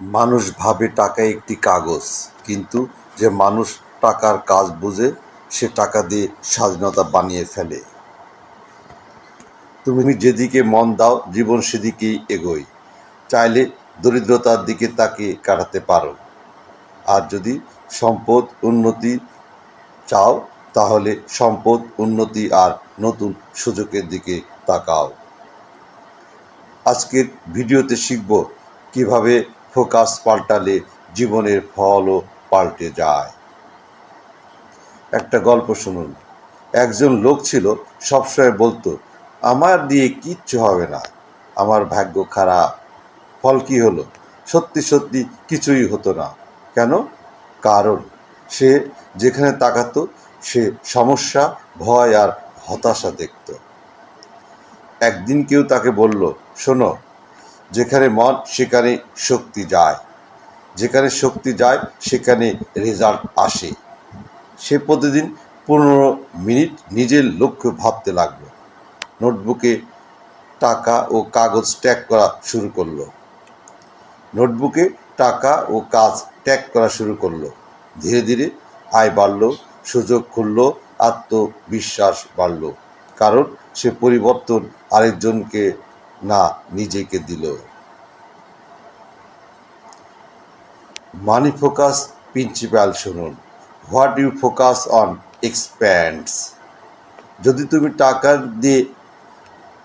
মানুষ ভাবে টাকা একটি কাগজ, কিন্তু যে মানুষ টাকার কাজ বুঝে, সে টাকা দিয়ে স্বাধীনতা বানিয়ে ফেলে। তুমি যেদিকে মন দাও, জীবন সেদিকেই এগোয় চাইলে দরিদ্রতার দিকে তাকিয়ে কাটাতে পারো। আর যদি সম্পদ উন্নতি চাও, তাহলে সম্পদ উন্নতি আর নতুন সুযোগের দিকে তাকাও। আজকের ভিডিওতে শিখব কীভাবে ফোকাস পাল্টালে জীবনের ফলও পাল্টে যায়। একটা গল্প শুনুন। একজন লোক ছিল, সবসময় বলতো, আমার দিয়ে কিচ্ছু হবে না, আমার ভাগ্য খারাপ। ফল কি হলো? সত্যি সত্যি কিছুই হতো না। কেন? কারণ সে যেখানে তাকাতো, সে সমস্যা, ভয় আর হতাশা দেখত। একদিন কেউ তাকে বলল, শোনো যেখানে মন, সেখানে শক্তি যায়। যেখানে শক্তি যায়, সেখানে রেজাল্ট আসে। সে প্রতিদিন পনেরো মিনিট নিজের লক্ষ্য ভাবতে লাগল। নোটবুকে টাকা ও কাগজ ট্যাগ করা শুরু করল। নোটবুকে টাকা ও কাজ ট্যাগ করা শুরু করল। ধীরে ধীরে আয় বাড়লো, সুযোগ খুললো আত্মবিশ্বাস বাড়লো। কারণ সে পরিবর্তন আরেকজনকে না নিজেকে দিল। মানি ফোকাস প্রিন্সিপাল শুনুন। What you focus on expands যদি তুমি টাকা দিয়ে,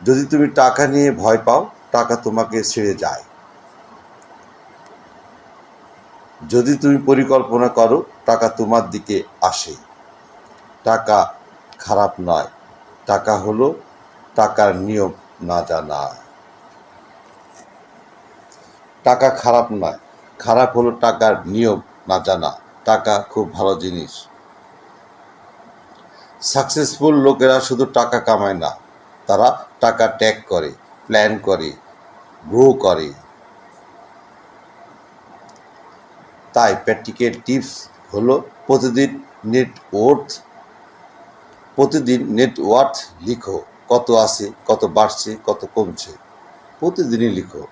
যদি তুমি টাকা নিয়ে ভয় পাও, টাকা তোমাকে ছেড়ে যায়। যদি তুমি পরিকল্পনা করো, টাকা তোমার দিকে আসে। টাকা খারাপ নয়। টাকা হলো টাকার নিয়ম না জানা। টাকা খারাপ নয়। খারাপ হলো টাকার নিয়ম না জানা। টাকা খুব ভালো জিনিস। সাকসেসফুল লোকেরা শুধু টাকা কামায় না, তারা টাকা ট্যাগ করে, প্ল্যান করে, গ্রো করে। তাই প্র্যাকটিক্যাল টিপস হলো প্রতিদিন নেট ওয়ার্থ, প্রতিদিন নেটওয়ার্থ লিখো। কত আছে, কত বাড়ছে, কত কমছে, প্রতিদিনই লিখো।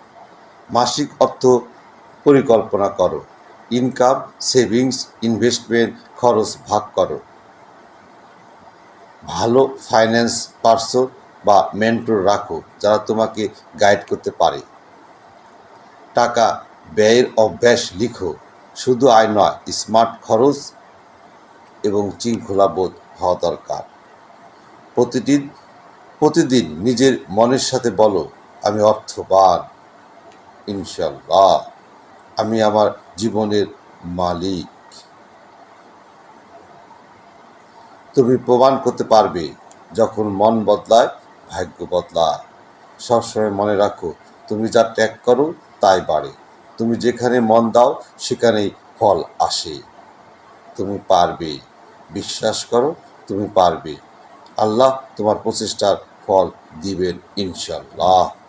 মাসিক অর্থ পরিকল্পনা করো। ইনকাম, সেভিংস, ইনভেস্টমেন্ট খরচ ভাগ করো। ভালো ফাইন্যান্স পার্সন বা মেন্টর রাখো, যারা তোমাকে গাইড করতে পারে। টাকা ব্যয়ের অভ্যাস লিখো, শুধু আয় নয়, স্মার্ট খরচ এবং শৃঙ্খলাবোধ হওয়া দরকার। প্রতিদিন প্রতিদিন নিজের মনের সাথে বলো, আমি অর্থবান। ইনশাল্লাহ আমি আমার জীবনের মালিক। তুমি প্রমাণ করতে পারবে যখন মন বদলায়, ভাগ্য বদলায়। সবসময় মনে রাখো, তুমি যা ত্যাগ করো তাই বাড়ে। তুমি যেখানে মন দাও, সেখানেই ফল আসে। তুমি পারবে। বিশ্বাস করো, তুমি পারবে। আল্লাহ তোমার প্রচেষ্টার ফল দিবেন ইনশাল্লাহ